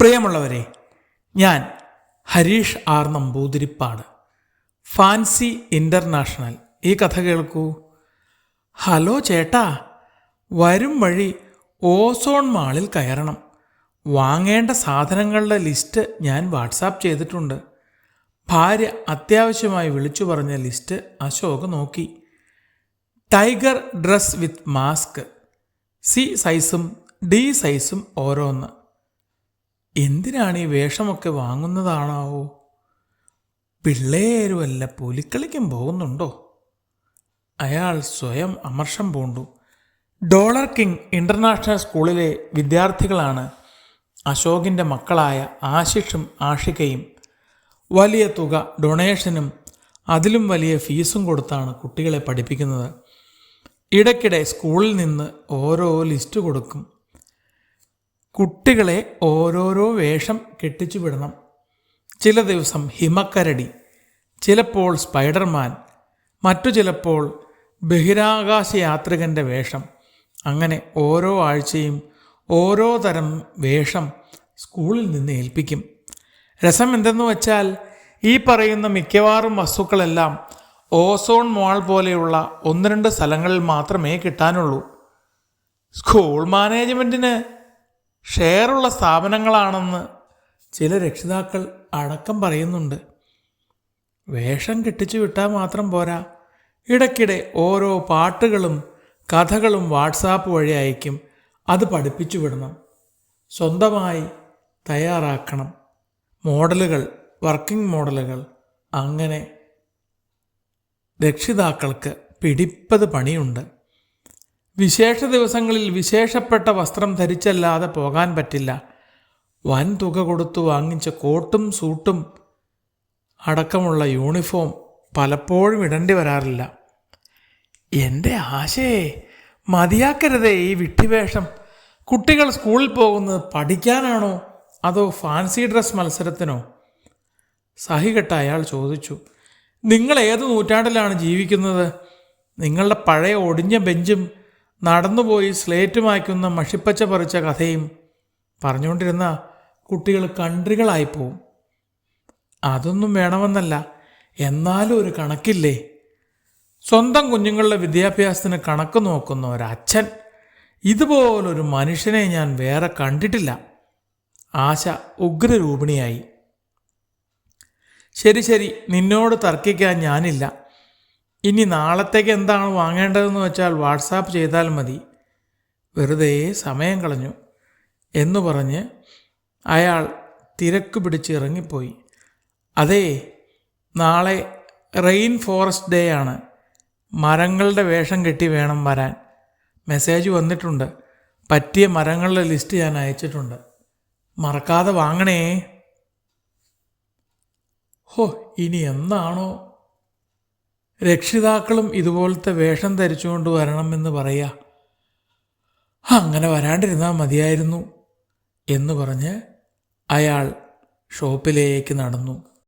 പ്രിയമുള്ളവരെ ഞാൻ Harish R Namboothiripad fancy international ഈ കഥ കേൾക്കൂ. ഹലോ ചേട്ടാ വരും വഴി ഓസോൺ മാളിൽ കയറണം. വാങ്ങേണ്ട സാധനങ്ങളുടെ ലിസ്റ്റ് ഞാൻ വാട്സാപ്പ് ചെയ്തിട്ടുണ്ട്. ഭാര്യ അത്യാവശ്യമായി വിളിച്ചു പറഞ്ഞ ലിസ്റ്റ് അശോക് നോക്കി. Tiger dress with mask. C സൈസും ഡി സൈസും ഓരോന്ന്. എന്തിനാണ് ഈ വേഷമൊക്കെ വാങ്ങുന്നതാണാവോ? പിള്ളേരും വല്ല പുലിക്കളിക്കും പോകുന്നുണ്ടോ? അയാൾ സ്വയം അമർഷം പൂണ്ടു. ഡോളർ കിങ് ഇന്റർനാഷണൽ സ്കൂളിലെ വിദ്യാർത്ഥികളാണ് അശോകിന്റെ മക്കളായ ആശിഷും ആഷികയും. വലിയ തുക ഡൊണേഷനും അതിലും വലിയ ഫീസും കൊടുത്താണ് കുട്ടികളെ പഠിപ്പിക്കുന്നത്. ഇടയ്ക്കിടെ സ്കൂളിൽ നിന്ന് ഓരോ ലിസ്റ്റ് കൊടുക്കും. കുട്ടികളെ ഓരോരോ വേഷം കെട്ടിച്ചു വിടണം. ചില ദിവസം ഹിമക്കരടി ചിലപ്പോൾ സ്പൈഡർമാൻ മറ്റു ചിലപ്പോൾ ബഹിരാകാശ യാത്രികന്റെ വേഷം. അങ്ങനെ ഓരോ ആഴ്ചയും ഓരോ തരം വേഷം സ്കൂളിൽ നിന്ന് ഏൽപ്പിക്കും. രസം എന്തെന്ന് വച്ചാൽ ഈ പറയുന്ന മിക്കവാറും വസ്തുക്കളെല്ലാം ഓസോൺ മോൾ പോലെയുള്ള ഒന്ന് രണ്ട് സ്ഥലങ്ങളിൽ മാത്രമേ കിട്ടാനുള്ളൂ. സ്കൂൾ മാനേജ്മെന്റിന് ഷെയറുള്ള സ്ഥാപനങ്ങളാണെന്ന് ചില രക്ഷിതാക്കൾ അടക്കം പറയുന്നുണ്ട്. വേഷം കെട്ടിച്ചു വിട്ടാൽ മാത്രം പോരാ. ഇടയ്ക്കിടെ ഓരോ പാട്ടുകളും കഥകളും വാട്സാപ്പ് വഴി അയക്കും. അത് പഠിപ്പിച്ചു വിടണം. സ്വന്തമായി തയ്യാറാക്കണം. മോഡലുകൾ വർക്കിംഗ് മോഡലുകൾ. അങ്ങനെ രക്ഷിതാക്കൾക്ക് പിടിപ്പത് പണിയുണ്ട്. വിശേഷ ദിവസങ്ങളിൽ വിശേഷപ്പെട്ട വസ്ത്രം ധരിച്ചല്ലാതെ പോകാൻ പറ്റില്ല. വൻ തുക കൊടുത്തു വാങ്ങിച്ച കോട്ടും സൂട്ടും അടക്കമുള്ള യൂണിഫോം പലപ്പോഴും ഇടേണ്ടി വരാറില്ല. എന്റെ ആശയെ മതിയാക്കരുതേ ഈ വിട്ടിവേഷം കുട്ടികൾ സ്കൂളിൽ പോകുന്നത് പഠിക്കാനാണോ അതോ ഫാൻസി ഡ്രസ് മത്സരത്തിനോ? സഹികെട്ട അയാൾ ചോദിച്ചു. നിങ്ങൾ ഏത് നൂറ്റാണ്ടിലാണ് ജീവിക്കുന്നത്? നിങ്ങളുടെ പഴയ ഒടിഞ്ഞ ബെഞ്ചും നടന്നുപോയി സ്ലേറ്റ് മായ്ക്കുന്ന മഷിപ്പച്ച പറിച്ച കഥയും പറഞ്ഞുകൊണ്ടിരുന്ന കുട്ടികൾ കൺട്രികളായിപ്പോവും. അതൊന്നും വേണമെന്നല്ല എന്നാലും ഒരു കണക്കില്ലേ? സ്വന്തം കുഞ്ഞുങ്ങളുടെ വിദ്യാഭ്യാസത്തിന് കണക്ക് നോക്കുന്ന ഒരച്ഛൻ ഇതുപോലൊരു മനുഷ്യനെ ഞാൻ വേറെ കണ്ടിട്ടില്ല. ആശ ഉഗ്രരൂപിണിയായി. ശരി ശരി നിന്നോട് തർക്കിക്കാൻ ഞാനില്ല. ഇനി നാളത്തേക്ക് എന്താണ് വാങ്ങേണ്ടതെന്ന് വെച്ചാൽ വാട്സാപ്പ് ചെയ്താൽ മതി. വെറുതെ സമയം കളഞ്ഞു. എന്ന് പറഞ്ഞ് അയാൾ തിരക്ക് പിടിച്ച് ഇറങ്ങിപ്പോയി. അതേ നാളെ റെയിൻ ഫോറസ്റ്റ് ഡേ ആണ്. മരങ്ങളുടെ വേഷം കെട്ടി വേണം വരാൻ. മെസ്സേജ് വന്നിട്ടുണ്ട്. പറ്റിയ മരങ്ങളുടെ ലിസ്റ്റ് ഞാൻ അയച്ചിട്ടുണ്ട്. മറക്കാതെ വാങ്ങണേ. ഹോ ഇനി എന്നാണോ രക്ഷിതാക്കളും ഇതുപോലത്തെ വേഷം ധരിച്ചുകൊണ്ട് വരണമെന്ന് പറയാ. അങ്ങനെ വരാണ്ടിരുന്നാൽ മതിയായിരുന്നു എന്ന് പറഞ്ഞ് അയാൾ ഷോപ്പിലേക്ക് നടന്നു.